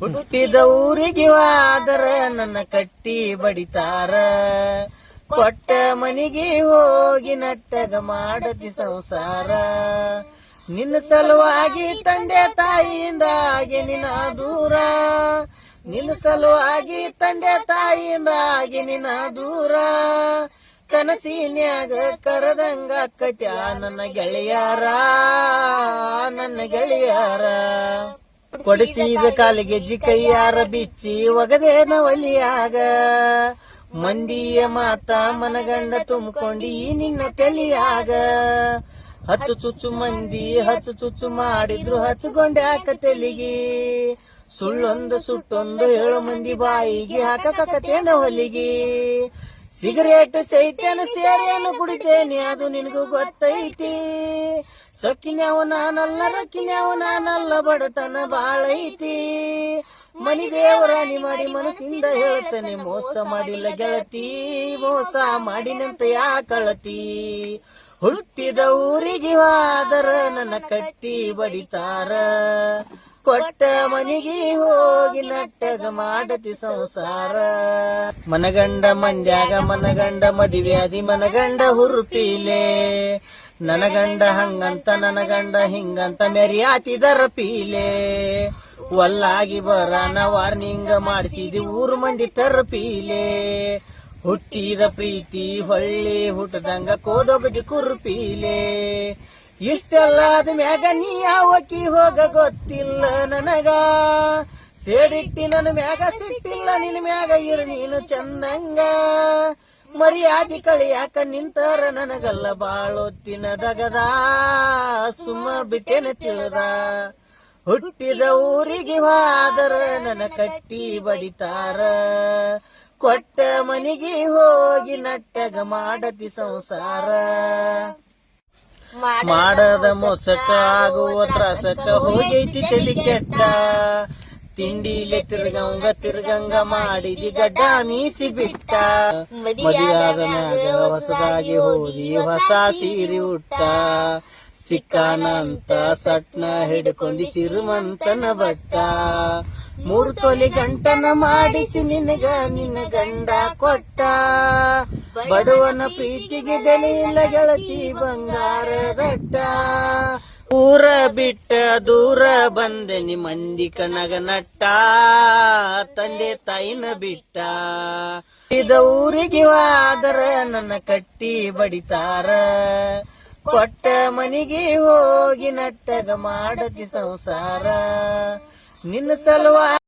ಹುಟ್ಟಿದ ಊರಿಗೆ ಆದರ ನನ್ನ ಕಟ್ಟಿ ಬಡಿತಾರ. ಕೊಟ್ಟ ಮನಿಗೆ ಹೋಗಿ ನಟ್ಟಗ ಮಾಡತಿ ಸಂಸಾರ. ನಿನ್ನ ಸಲುವಾಗಿ ತಂದೆ ತಾಯಿಯಿಂದ ಆಗಿ ನಿನ್ನ ದೂರ. ನಿನ್ನ ಸಲುವಾಗಿ ತಂದೆ ತಾಯಿಯಿಂದ ಆಗಿ ನಿನ್ನ ದೂರ. ಕನಸಿನ್ಯಾಗ ಕರದಂಗ ಕಟ್ಯ ನನ್ನ ಗೆಳೆಯಾರ ನನ್ನ ಗೆಳೆಯಾರ. ಕೊಡಿಸಿದ ಕಾಲಿಗೆ ಜಿ ಕೈಯಾರ ಬಿಚ್ಚಿ ಒಗದೇನ ಒಲಿಯಾಗ. ಮಂದಿಯ ಮಾತ ಮನಗಂಡ ತುಂಬಿಕೊಂಡಿ ನಿನ್ನ ತೆಲಿಯಾಗ. ಹಚ್ಚು ಚುಚ್ಚು ಮಂದಿ ಹಚ್ಚು ಚುಚ್ಚು ಮಾಡಿದ್ರು ಹಚ್ಚುಕೊಂಡೆ ಹಾಕ ತೆಲಿಗಿ. ಸುಳ್ಳೊಂದು ಸುಟ್ಟೊಂದು ಏಳು ಮಂದಿ ಬಾಯಿಗೆ ಹಾಕಕತ್ತೇನ ಹೊಲಿಗಿ. ಸಿಗರೇಟ್ ಸೈತೇನು ಸೇರೇನು ಕುಡಿತೇನೆ, ಅದು ನಿನಗೂ ಗೊತ್ತೈತಿ. ಸೊಕ್ಕಿನ್ಯಾವ ನಾನಲ್ಲ, ರೊಕ್ಕಿನ್ಯಾವ ನಾನಲ್ಲ, ಬಡತನ ಬಾಳೈತಿ. ಮನಿ ದೇವರಾಣಿ ಮಾಡಿ ಮನಸ್ಸಿಂದ ಹೇಳ್ತಾನೆ, ಮೋಸ ಮಾಡಿಲ್ಲ ಗೆಳತಿ, ಮೋಸ ಮಾಡಿನಂತ ಯಾಕಳತಿ ಹುಟ್ಟಿದ ಊರಿಗೆ ಹೋದರ, ನನ್ನ ಕಟ್ಟಿ ಬಡಿತಾರ. ಕೊಟ್ಟ ಮನಿಗೆ ಹೋಗಿ ನಟ್ಟಗ ಮಾಡತಿ ಸಂಸಾರ. ಮನಗಂಡ ಮಂಡ್ಯಾಗ ಮನಗಂಡ ಮದಿವ್ಯಾದಿ ಮನಗಂಡ ಹುರುಪೀಲೆ. ನನಗಂಡ ಹಂಗಂತ ನನಗಂಡ ಹಿಂಗಂತ ಮೆರಿಯಾತಿದರ ಪೀಲೆ. ಒಲ್ಲಾಗಿ ಬರಾನ ವಾರ್ನಿಂಗ್ ಮಾಡಿಸಿದಿ ಊರು ಮಂದಿ ತರಪೀಲೆ ಹುಟ್ಟಿದ ಪ್ರೀತಿ ಹೊಳ್ಳಿ ಹುಟ್ಟದಂಗ ಕೋದೊಗದಿ ಕುರುಪೀಲೆ. ಇಷ್ಟೆಲ್ಲ ಆದ ಮ್ಯಾಗ ನೀ ಯಾವಕಿ ಹೋಗ ಗೊತ್ತಿಲ್ಲ ನನಗ. ಸೇಡಿಟ್ಟಿ ನನ್ನ ಮ್ಯಾಗ, ಸಿಟ್ಟಿಲ್ಲ ನಿನ್ನ ಮ್ಯಾಗ, ಇರು ನೀನು ಚಂದಂಗ. ಮರ್ಯಾದಿ ಕಳಿಯಾಕ ನಿಂತಾರ ನನಗಲ್ಲ ಬಾಳೊತ್ತಿನ ದಗದ. ಸುಮ್ಮ ಬಿಟ್ಟೆನ ತಿಳಿದ. ಹುಟ್ಟಿದ ಊರಿಗೆ ಹೋದರ ನನ್ನ ಕಟ್ಟಿ ಬಡಿತಾರ. ಕೊಟ್ಟ ಮನಿಗೆ ಹೋಗಿ ನಟ್ಟಗ ಮಾಡತಿ ಸಂಸಾರ. ಮಾಡದ ಮೋಸಕ ಆಗುವ ತ್ರಾಸಕ ಹೋಗೈತಿ ತಲಿ ಕೆಟ್ಟ ತಿಂಡಿಲೆ ತಿರ್ಗಂಗ ತಿರ್ಗಂಗ ಮಾಡಿದಿ ಗಡ್ಡ ಮೀಸಿ ಬಿಟ್ಟ ಮದುವೆಯಾದ ಮ್ಯಾಗ ಹೊಸದಾಗಿ ಹೋಗಿ ಹೊಸ ಸೀರೆ ಉಟ್ಟ. ಸಿಕ್ಕಾನಂತ ಸಟ್ನ ಹಿಡ್ಕೊಂಡಿ ಸಿರುಮಂತನ ಬಟ್ಟ. ಮೂರು ತೊಲಿ ಗಂಟನ ಮಾಡಿಸಿ ನಿನಗ, ನಿನ್ನ ಗಂಡ ಕೊಟ್ಟ. ಬಡವನ ಪ್ರೀತಿಗೆ ಬೆಲೆ ಇಲ್ಲ, ಗೆಳತಿ ಬಂಗಾರ ಬೆಟ್ಟ. ಊರ ಬಿಟ್ಟ ದೂರ ಬಂದೆ ನಿ ಮಂದಿ ಕಣಗ ನಟ್ಟ. ತಂದೆ ತಾಯಿನ ಬಿಟ್ಟ. ಇದ ಊರಿಗೆ ಆದರ ನನ್ನ ಕಟ್ಟಿ ಬಡಿತಾರ. ಕೊಟ್ಟ ಮನಿಗೆ ಹೋಗಿ ನಟ್ಟಗ ಮಾಡತಿ ಸಂಸಾರ. ನಿನ್ನ ಸಲುವಾಗಿ